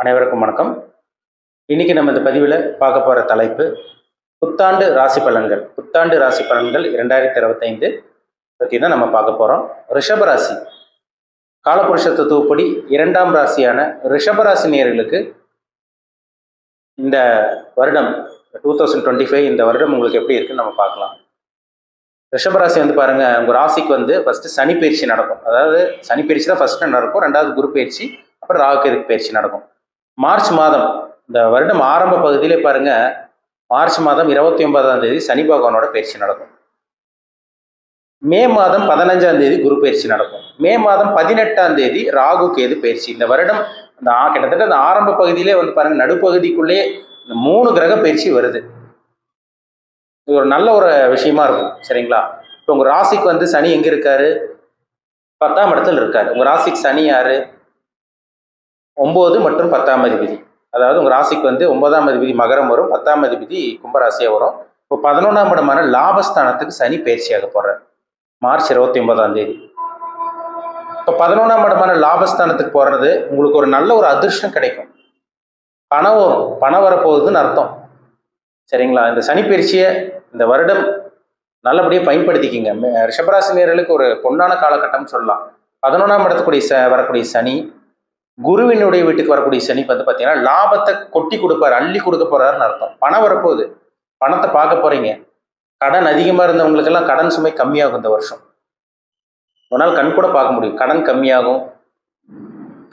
அனைவருக்கும் வணக்கம். இன்னைக்கு நம்ம இந்த பதிவில் பார்க்க போகிற தலைப்பு புத்தாண்டு ராசி பலன்கள். புத்தாண்டு ராசி பலன்கள் இரண்டாயிரத்தி இருபத்தைந்து பற்றி தான் நம்ம பார்க்க போகிறோம் ரிஷபராசி காலபுருஷ தத்துவப்படி இரண்டாம் ராசியான ரிஷபராசி நேர்களுக்கு இந்த வருடம் டூ தௌசண்ட் டுவெண்ட்டி ஃபைவ் இந்த வருடம் உங்களுக்கு எப்படி இருக்குன்னு நம்ம பார்க்கலாம். ரிஷபராசி வந்து பாருங்க உங்கள் ராசிக்கு வந்து ஃபர்ஸ்ட் சனி பயிற்சி நடக்கும். அதாவது சனி பயிற்சி தான் ஃபர்ஸ்ட் நடக்கும் ரெண்டாவது குரு பயிற்சி அப்புறம் ராகுகேது பயிற்சி நடக்கும். மார்ச் மாதம் இந்த வருடம் ஆரம்ப பகுதியிலே பாருங்க மார்ச் மாதம் இருபத்தி ஒன்பதாம் தேதி சனி பகவானோட பயிற்சி நடக்கும். மே மாதம் பதினஞ்சாம் தேதி குரு பயிற்சி நடக்கும். மே மாதம் பதினெட்டாம் தேதி ராகு கேது பயிற்சி. இந்த வருடம் அந்த கிட்டத்தட்ட அந்த ஆரம்ப பகுதியிலே வந்து பாருங்க நடுப்பகுதிக்குள்ளே இந்த மூணு கிரக பயிற்சி வருது. இது ஒரு நல்ல ஒரு விஷயமா இருக்கும் சரிங்களா? இப்போ உங்க ராசிக்கு வந்து சனி எங்க இருக்காரு? பத்தாம் இடத்துல இருக்காரு. உங்க ராசிக்கு சனி யாரு? ஒம்பது மற்றும் பத்தாம் அதிபதி. அதாவது உங்கள் ராசிக்கு வந்து ஒன்பதாம் அதிபதி மகரம் வரும் பத்தாம் அதிபதி கும்பராசியாக வரும். இப்போ பதினொன்றாம் இடமான லாபஸ்தானத்துக்கு சனி பயிற்சியாக போடுறார் மார்ச் இருபத்தி ஒன்பதாம் தேதி. இப்போ பதினொன்றாம் இடமான லாபஸ்தானத்துக்கு போகிறது உங்களுக்கு ஒரு நல்ல ஒரு அதிர்ஷ்டம் கிடைக்கும். பணம் வரும். பணம் வரப்போகுதுன்னு அர்த்தம். சரிங்களா? இந்த சனி பயிற்சியை இந்த வருடம் நல்லபடியாக பயன்படுத்திக்கிங்க. மே- ரிஷபராசினியர்களுக்கு ஒரு பொன்னான காலகட்டம்னு சொல்லலாம். பதினொன்றாம் இடத்துக்குரிய ச வரக்கூடிய சனி குருவினுடைய வீட்டுக்கு வரக்கூடிய சனி வந்து பார்த்தீங்கன்னா லாபத்தை கொட்டி கொடுப்பாரு அள்ளி கொடுக்க போறாருன்னு அர்த்தம். பணம் வரப்போகுது. பணத்தை பார்க்க போறீங்க. கடன் அதிகமாக இருந்தவங்களுக்கெல்லாம் கடன் சுமை கம்மியாகும் இந்த வருஷம். ஒரு நாள் கண் கூட பார்க்க முடியும். கடன் கம்மியாகும்.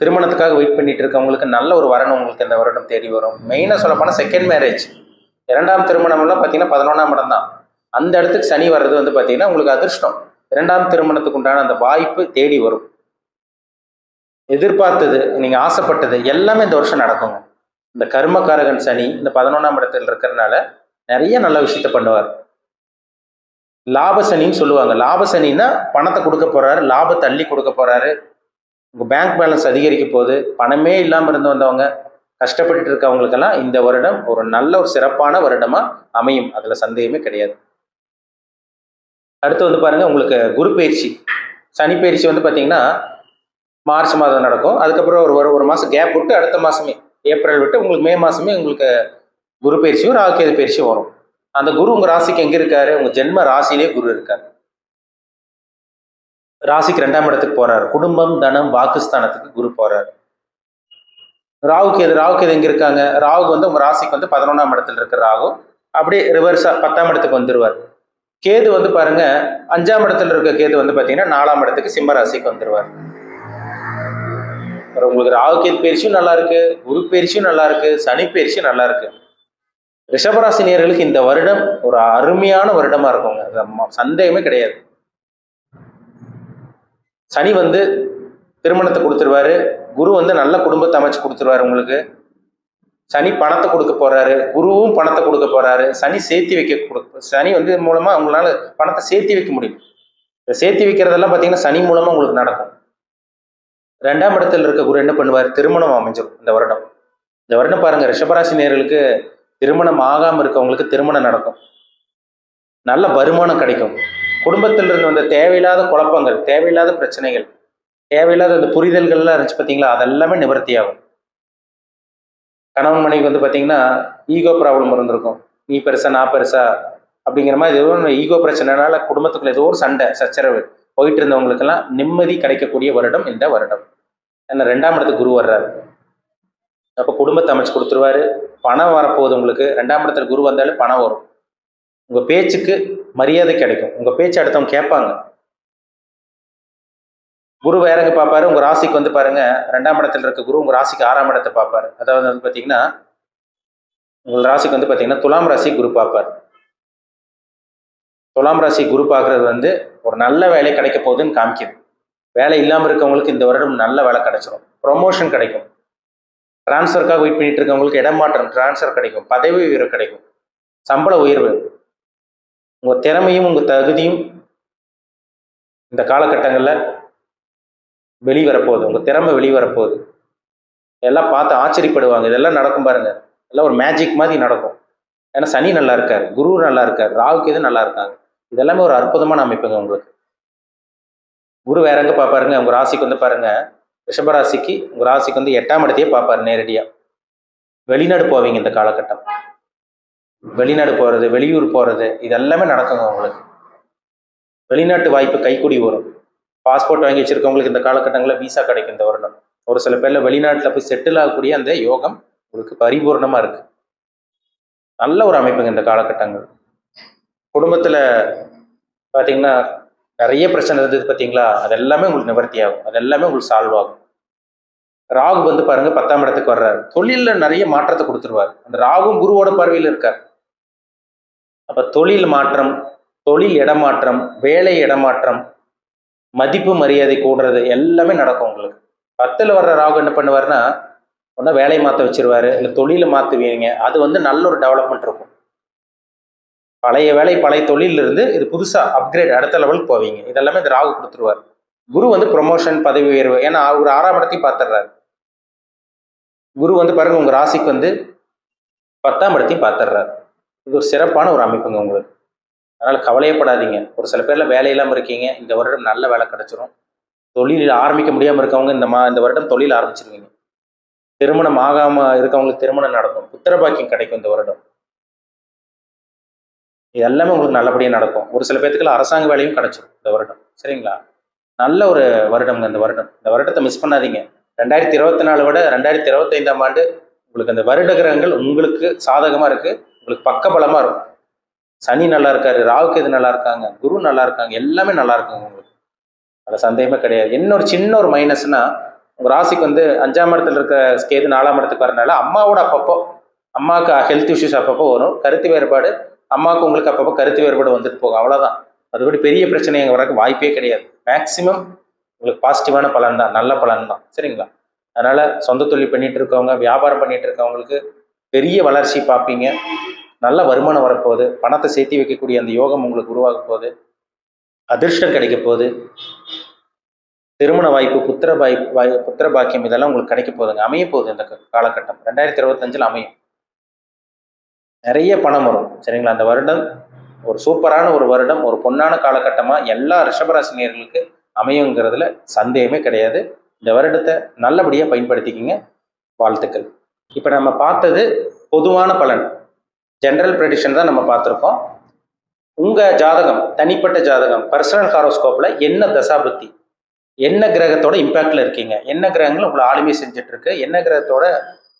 திருமணத்துக்காக வெயிட் பண்ணிட்டு இருக்கவங்களுக்கு நல்ல ஒரு வரணும் உங்களுக்கு இந்த வருடம் தேடி வரும். மெயினாக சொல்ல போனால் செகண்ட் மேரேஜ் இரண்டாம் திருமணம்லாம் பார்த்தீங்கன்னா பதினொன்றாம் இடம் தான். அந்த இடத்துக்கு சனி வர்றது வந்து பார்த்தீங்கன்னா உங்களுக்கு அதிர்ஷ்டம். இரண்டாம் திருமணத்துக்கு உண்டான அந்த வாய்ப்பு தேடி வரும். எதிர்பார்த்தது நீங்கள் ஆசைப்பட்டது எல்லாமே இந்த வருஷம் நடக்குங்க. இந்த கர்மகாரகன் சனி இந்த பதினொன்றாம் இடத்துல இருக்கிறதுனால நிறைய நல்ல விஷயத்த பண்ணுவார். லாப சனின்னு சொல்லுவாங்க. லாப சனின்னா பணத்தை கொடுக்க போறாரு லாபத்தை அள்ளி கொடுக்க போறாரு. உங்க பேங்க் பேலன்ஸ் அதிகரிக்க போகுது. பணமே இல்லாமல் இருந்து வந்தவங்க கஷ்டப்பட்டுட்டு இருக்கவங்களுக்கெல்லாம் இந்த வருடம் ஒரு நல்ல ஒரு சிறப்பான வருடமா அமையும். அதுல சந்தேகமே கிடையாது. அடுத்து வந்து பாருங்க உங்களுக்கு குரு பயிற்சி. சனி பயிற்சி வந்து பாத்தீங்கன்னா மார்ச் மாதம் நடக்கும். அதுக்கப்புறம் ஒரு ஒரு ஒரு மாதம் கேப் விட்டு அடுத்த மாதமே ஏப்ரல் விட்டு உங்களுக்கு மே மாதமே உங்களுக்கு குரு பயிற்சியும் ராகுகேது பயிற்சியும் வரும். அந்த குரு உங்கள் ராசிக்கு எங்கே இருக்காரு? உங்கள் ஜென்ம ராசியிலே குரு இருக்கார். ராசிக்கு ரெண்டாம் இடத்துக்கு போறாரு. குடும்பம் தனம் வாக்குஸ்தானத்துக்கு குரு போறாரு. ராகுக்கு எது ராகுக்கு எது எங்க இருக்காங்க? ராகு வந்து உங்க ராசிக்கு வந்து பதினொன்றாம் இடத்துல இருக்கிற ராகு. அப்படியே ரிவர்ஸா பத்தாம் இடத்துக்கு வந்துருவார். கேது வந்து பாருங்க அஞ்சாம் இடத்துல இருக்க கேது வந்து பாத்தீங்கன்னா நாலாம் இடத்துக்கு சிம்ம ராசிக்கு வந்துருவார். உங்களுக்கு ராகுகேத் பயிற்சியும் நல்லா இருக்கு குரு பயிற்சியும் நல்லா இருக்கு சனி பயிற்சியும் நல்லா இருக்கு. ரிஷபராசி இந்த வருடம் ஒரு அருமையான வருடமா இருக்குங்க. சந்தேகமே கிடையாது. சனி வந்து திருமணத்தை கொடுத்துருவாரு குரு வந்து நல்ல குடும்பத்தை அமைச்சு கொடுத்துருவாரு உங்களுக்கு. சனி பணத்தை கொடுக்க போறாரு குருவும் பணத்தை கொடுக்க போறாரு. சனி சேர்த்தி வைக்க கொடு சனி வந்து மூலமா உங்களால பணத்தை சேர்த்தி வைக்க முடியும். சேர்த்தி வைக்கிறதெல்லாம் பார்த்தீங்கன்னா சனி மூலமா உங்களுக்கு நடக்கும். ரெண்டாம் இடத்துல இருக்க குரு என்ன பண்ணுவார்? திருமணம் அமைஞ்சிடும் இந்த வருடம். இந்த வருடம் பாருங்க ரிஷபராசி நேர்களுக்கு திருமணம் ஆகாம இருக்கவங்களுக்கு திருமணம் நடக்கும். நல்ல வருமானம் கிடைக்கும். குடும்பத்தில் இருந்து வந்த தேவையில்லாத குழப்பங்கள் தேவையில்லாத பிரச்சனைகள் தேவையில்லாத அந்த புரிதல்கள்லாம் இருந்துச்சு பார்த்தீங்களா அதெல்லாமே நிவர்த்தி ஆகும். கணவன் மனைவி வந்து பார்த்தீங்கன்னா ஈகோ ப்ராப்ளம் இருந்திருக்கும். நீ பெருசா நான் பெருசா அப்படிங்கிற மாதிரி ஏதோ ஈகோ பிரச்சனைனால குடும்பத்துக்குள்ள ஏதோ ஒரு சண்டை சச்சரவு. போயிட்டு இருந்தவங்களுக்கெல்லாம் நிம்மதி கிடைக்கக்கூடிய வருடம் இந்த வருடம். ஏன்னா ரெண்டாம் இடத்துக்கு குரு வர்றாரு. அப்போ குடும்பத்தை அமைச்சு கொடுத்துருவாரு. பணம் வரப்போகுது உங்களுக்கு. ரெண்டாம் இடத்துல குரு வந்தாலும் பணம் வரும். உங்க பேச்சுக்கு மரியாதை கிடைக்கும். உங்க பேச்சு அடுத்தவங்க கேட்பாங்க. குரு வேறங்க பார்ப்பாரு? உங்க ராசிக்கு வந்து பாருங்க. ரெண்டாம் இடத்துல இருக்க குரு உங்க ராசிக்கு ஆறாம் இடத்தை பார்ப்பாரு. அதாவது வந்து பாத்தீங்கன்னா உங்கள் ராசிக்கு வந்து பாத்தீங்கன்னா துலாம் ராசி குரு பார்ப்பார். துலாம் ராசி குரு பார்க்கறது வந்து ஒரு நல்ல வேலை கிடைக்க போகுதுன்னு காமிக்குது. வேலை இல்லாமல் இருக்கவங்களுக்கு இந்த வருடம் நல்ல வேலை கிடைச்சிடும் ப்ரொமோஷன் கிடைக்கும். டிரான்ஸ்ஃபருக்காக வெயிட் பண்ணிட்டு இருக்கவங்களுக்கு இடமாற்றம் டிரான்ஸ்ஃபர் கிடைக்கும். பதவி உயர்வு கிடைக்கும். சம்பள உயர்வு. உங்கள் திறமையும் உங்கள் தகுதியும் இந்த காலகட்டங்களில் வெளிவரப்போகுது. உங்கள் திறமை வெளிவரப்போகுது. எல்லாம் பார்த்து ஆச்சரியப்படுவாங்க. இதெல்லாம் நடக்கும் பாருங்கள் எல்லாம் ஒரு மேஜிக் மாதிரி நடக்கும். ஏன்னா சனி நல்லா இருக்கார் குரு நல்லா இருக்கார் ராகுக்கு எது நல்லா இருக்காங்க. இதெல்லாமே ஒரு அற்புதமான அமைப்புங்க உங்களுக்கு. குரு வேற எங்க பார்ப்பாருங்க? உங்க ராசிக்கு வந்து பாருங்க. ரிஷபராசிக்கு உங்கள் ராசிக்கு வந்து எட்டாம் இடத்தையே பார்ப்பாரு நேரடியாக வெளிநாடு போவீங்க இந்த காலகட்டம். வெளிநாடு போகிறது வெளியூர் போகிறது இது எல்லாமே நடக்குங்க உங்களுக்கு. வெளிநாட்டு வாய்ப்பு கைக்கூடி வரும். பாஸ்போர்ட் வாங்கி வச்சிருக்கவங்களுக்கு இந்த காலகட்டங்களில் விசா கிடைக்கும் இந்த வருடம். ஒரு சில பேர்ல வெளிநாட்டில் போய் செட்டில் ஆகக்கூடிய அந்த யோகம் உங்களுக்கு பரிபூர்ணமா இருக்கு. நல்ல ஒரு அமைப்புங்க இந்த காலகட்டங்கள். குடும்பத்தில் பார்த்தீங்கன்னா நிறைய பிரச்சனை இருந்தது பார்த்தீங்களா அது எல்லாமே உங்களுக்கு நிவர்த்தி ஆகும். அது எல்லாமே உங்களுக்கு சால்வ் ஆகும். ராகு வந்து பாருங்க பத்தாம் இடத்துக்கு வர்றாரு. தொழிலில் நிறைய மாற்றத்தை கொடுத்துருவார். அந்த ராகும் குருவோட பார்வையில் இருக்கார். அப்போ தொழில் மாற்றம் தொழில் இடமாற்றம் வேலை இடமாற்றம் மதிப்பு மரியாதை கூடுறது எல்லாமே நடக்கும் உங்களுக்கு. பத்தில் வர்ற ராகு என்ன பண்ணுவாருன்னா ஒன்றா வேலையை மாற்ற வச்சிருவாரு இல்லை தொழிலை மாற்றுவீங்க அது வந்து நல்ல ஒரு டெவலப்மெண்ட் இருக்கும். பழைய வேலை பழைய தொழிலிருந்து இது புதுசாக அப்கிரேட் அடுத்த லெவலுக்கு போவீங்க. இதெல்லாமே இந்த ராகு கொடுத்துருவார். குரு வந்து ப்ரொமோஷன் பதவி உயர்வு ஏன்னா அவர் ஆறாம் இடத்தையும் பார்த்துடுறாரு. குரு வந்து பாருங்க உங்கள் ராசிக்கு வந்து பத்தாம் இடத்தையும் பார்த்துடுறாரு. இது ஒரு சிறப்பான ஒரு அமைப்புங்க உங்களுக்கு. அதனால் கவலையப்படாதீங்க ஒரு சில பேரில் வேலை இருக்கீங்க இந்த வருடம் நல்ல வேலை கிடச்சிரும். தொழில் ஆரம்பிக்க முடியாமல் இருக்கவங்க இந்த மா இந்த வருடம் தொழில் ஆரம்பிச்சிருவீங்க. திருமணம் ஆகாம இருக்கவங்களுக்கு திருமணம் நடக்கும். புத்திர பாக்கியம் கிடைக்கும் இந்த வருடம். இது எல்லாமே உங்களுக்கு நல்லபடியாக நடக்கும். ஒரு சில பேர்த்துக்குள்ள அரசாங்க வேலையும் கிடைச்சிடும் இந்த வருடம். சரிங்களா? நல்ல ஒரு வருடம்ங்க இந்த வருடம். இந்த வருடத்தை மிஸ் பண்ணாதீங்க. ரெண்டாயிரத்தி இருபத்தி நாலு விட ரெண்டாயிரத்தி இருபத்தைந்தாம் ஆண்டு உங்களுக்கு அந்த வருட கிரகங்கள் உங்களுக்கு சாதகமாக இருக்கு. உங்களுக்கு பக்கபலமாக இருக்கும். சனி நல்லா இருக்காரு ராவுக்கு இது நல்லா இருக்காங்க குரு நல்லா இருக்காங்க எல்லாமே நல்லா இருக்காங்க உங்களுக்கு. அதில் சந்தேகமே கிடையாது. இன்னொரு சின்ன ஒரு மைனஸ்னா ராசிக்கு வந்து அஞ்சாம் இடத்துல இருக்க கேது நாலாம் இடத்துக்கு வரனால அம்மாவோட அப்பப்போ அம்மாவுக்கு ஹெல்த் இஷ்யூஸ் அப்பப்போ வரும். கருத்து வேறுபாடு அம்மாவுக்கு உங்களுக்கு அப்பப்போ கருத்து வேறுபாடு வந்துட்டு போகும். அவ்வளோதான் அதுபடி பெரிய பிரச்சனை எங்கள் வரக்கு வாய்ப்பே கிடையாது. மேக்சிமம் உங்களுக்கு பாசிட்டிவான பலன் தான். நல்ல பலன் தான். சரிங்களா? அதனால் சொந்த தொழில் பண்ணிட்டு இருக்கவங்க வியாபாரம் பண்ணிட்டு இருக்கவங்களுக்கு பெரிய வளர்ச்சி பார்ப்பீங்க. நல்ல வருமானம் வரப்போகுது. பணத்தை சேர்த்து வைக்கக்கூடிய அந்த யோகம் உங்களுக்கு உருவாக போகுது. அதிர்ஷ்டம் கிடைக்க போகுது. திருமண வாய்ப்பு புத்திர வாய்ப்பு வாய் புத்திர பாக்கியம் இதெல்லாம் உங்களுக்கு கிடைக்க போகுதுங்க. அமைய போகுது இந்த காலகட்டம். ரெண்டாயிரத்தி இருபத்தஞ்சில் அமையும். நிறைய பணம் வரும். சரிங்களா? அந்த வருடம் ஒரு சூப்பரான ஒரு வருடம் ஒரு பொன்னான காலகட்டமாக எல்லா ரிஷபராசினியர்களுக்கு அமையுங்கிறதுல சந்தேகமே கிடையாது. இந்த வருடத்தை நல்லபடியாக பயன்படுத்திக்கிங்க. வாழ்த்துக்கள். இப்போ நம்ம பார்த்தது பொதுவான பலன். ஜென்ரல் ப்ரெடிஷன் தான் நம்ம பார்த்துருக்கோம். உங்கள் ஜாதகம் தனிப்பட்ட ஜாதகம் பர்சனல் ஹாரோஸ்கோப்பில் என்ன தசாபுத்தி? என்ன கிரகத்தோட இம்பாக்டில் இருக்கீங்க? என்ன கிரகங்கள் உங்களை ஆளுமை செஞ்சுட்டு இருக்கு என்ன கிரகத்தோட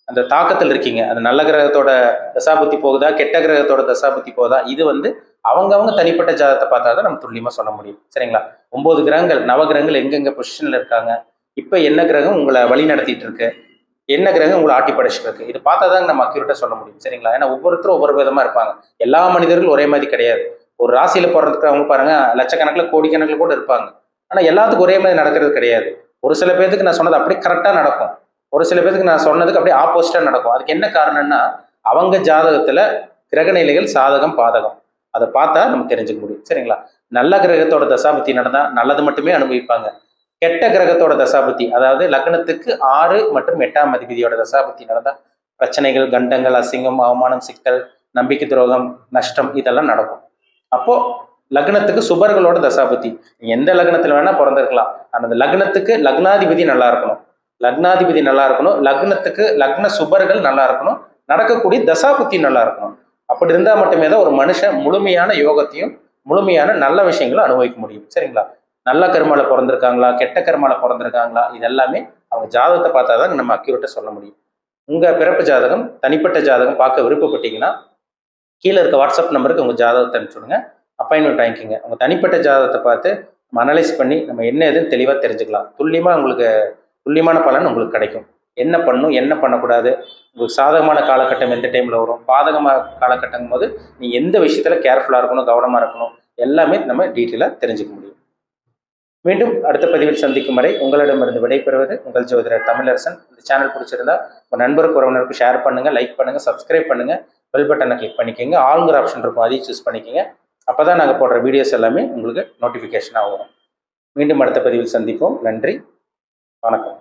அந்த தாக்கத்தில் இருக்கீங்க? அந்த நல்ல கிரகத்தோட தசாபுத்தி போகுதா? கெட்ட கிரகத்தோட தசாபுத்தி போகுதா? இது வந்து அவங்கவுங்க தனிப்பட்ட ஜாதகத்தை பார்த்தா தான் நம்ம துல்லியமாக சொல்ல முடியும். சரிங்களா? ஒன்பது கிரகங்கள் நவ கிரகங்கள் எங்கெங்க பொசிஷனில் இருக்காங்க? இப்போ என்ன கிரகம் உங்களை வழி நடத்திட்டு இருக்கு என்ன கிரகம் உங்களை ஆட்டி படைச்சிட்டு இருக்கு இது பார்த்தா தான் நம்ம அக்யூரேட்டாக சொல்ல முடியும். சரிங்களா? ஏன்னா ஒவ்வொருத்தரும் ஒவ்வொரு விதமாக இருப்பாங்க. எல்லா மனிதர்களும் ஒரே மாதிரி கிடையாது. ஒரு ராசியில் பிறந்துக்கிறவங்க அவங்க பாருங்க லட்சக்கணக்கில் கோடிக்கணக்கில் கூட இருப்பாங்க. ஆனால் எல்லாத்துக்கும் ஒரே மாதிரி நடக்கிறது கிடையாது. ஒரு சில பேர்த்துக்கு நான் சொன்னது அப்படியே கரெக்டாக நடக்கும். ஒரு சில பேர்த்துக்கு நான் சொன்னதுக்கு அப்படியே ஆப்போசிட்டாக நடக்கும். அதுக்கு என்ன காரணம்னா அவங்க ஜாதகத்தில் கிரகநிலைகள் சாதகம் பாதகம். அதை பார்த்தா நம்ம தெரிஞ்சுக்க முடியும். சரிங்களா? நல்ல கிரகத்தோட தசாபத்தி நடந்தால் நல்லது மட்டுமே அனுபவிப்பாங்க. கெட்ட கிரகத்தோட தசாபத்தி அதாவது லக்னத்துக்கு ஆறு மற்றும் எட்டாம் அதிபதியோட தசாபத்தி நடந்தால் பிரச்சனைகள் கண்டங்கள் அசிங்கம் அவமானம் சிக்கல் நம்பிக்கை துரோகம் நஷ்டம் இதெல்லாம் நடக்கும். அப்போ லக்னத்துக்கு சுபர்களோட தசாபதி. எந்த லக்னத்துல வேணா பிறந்திருக்கலாம். ஆனா அந்த லக்னத்துக்கு லக்னாதிபதி நல்லா இருக்கணும். லக்னாதிபதி நல்லா இருக்கணும். லக்னத்துக்கு லக்ன சுபர்கள் நல்லா இருக்கணும். நடக்கக்கூடிய தசாபுத்தி நல்லா இருக்கணும். அப்படி இருந்தா மட்டுமே தான் ஒரு மனுஷன் முழுமையான யோகத்தையும் முழுமையான நல்ல விஷயங்களும் அனுபவிக்க முடியும். சரிங்களா? நல்ல கர்மால பிறந்திருக்காங்களா? கெட்ட கர்மால பிறந்திருக்காங்களா? இது எல்லாமே அவங்க ஜாதகத்தை பார்த்தா தான் நம்ம அக்யூரேட்டா சொல்ல முடியும். உங்க பிறப்பு ஜாதகம் தனிப்பட்ட ஜாதகம் பார்க்க விருப்பப்பட்டீங்கன்னா கீழே இருக்க வாட்ஸ்அப் நம்பருக்கு உங்க ஜாதகத்தை அனுப்பிச்சுடுங்க அப்பாயின்மெண்ட் வாங்கிக்கோங்க. உங்கள் தனிப்பட்ட ஜாதகத்தை பார்த்து நம்ம அனலைஸ் பண்ணி நம்ம என்ன ஏதுன்னு தெளிவாக தெரிஞ்சுக்கலாம். துல்லியமாக உங்களுக்கு துல்லியமான பலன் உங்களுக்கு கிடைக்கும். என்ன பண்ணணும் என்ன பண்ணக்கூடாது உங்களுக்கு சாதகமான காலகட்டம் எந்த டைமில் வரும் பாதகமான காலகட்டங்கும் போது நீ எந்த விஷயத்தில் கேர்ஃபுல்லாக இருக்கணும் கவனமாக இருக்கணும் எல்லாமே நம்ம டீட்டெயிலாக தெரிஞ்சுக்க முடியும். மீண்டும் அடுத்த பதிவில் சந்திக்கும் வரை உங்களிடமிருந்து விடைபெறுவது உங்கள் ஜோதிடர் தமிழரசன். இந்த சேனல் பிடிச்சிருந்தா உங்கள் நண்பருக்கு உறவினருக்கு ஷேர் பண்ணுங்கள் லைக் பண்ணுங்கள் சப்ஸ்கிரைப் பண்ணுங்கள் பெல் பட்டனை கிளிக் பண்ணிக்கோங்க. ஆளுங்கிற ஆப்ஷன் இருக்கும் அதையும் சூஸ் பண்ணிக்கோங்க. அப்போ தான் நாங்கள் போடுற வீடியோஸ் எல்லாமே உங்களுக்கு நோட்டிஃபிகேஷனாக வரும். மீண்டும் அடுத்த பதிவில் சந்திப்போம். நன்றி. வணக்கம்.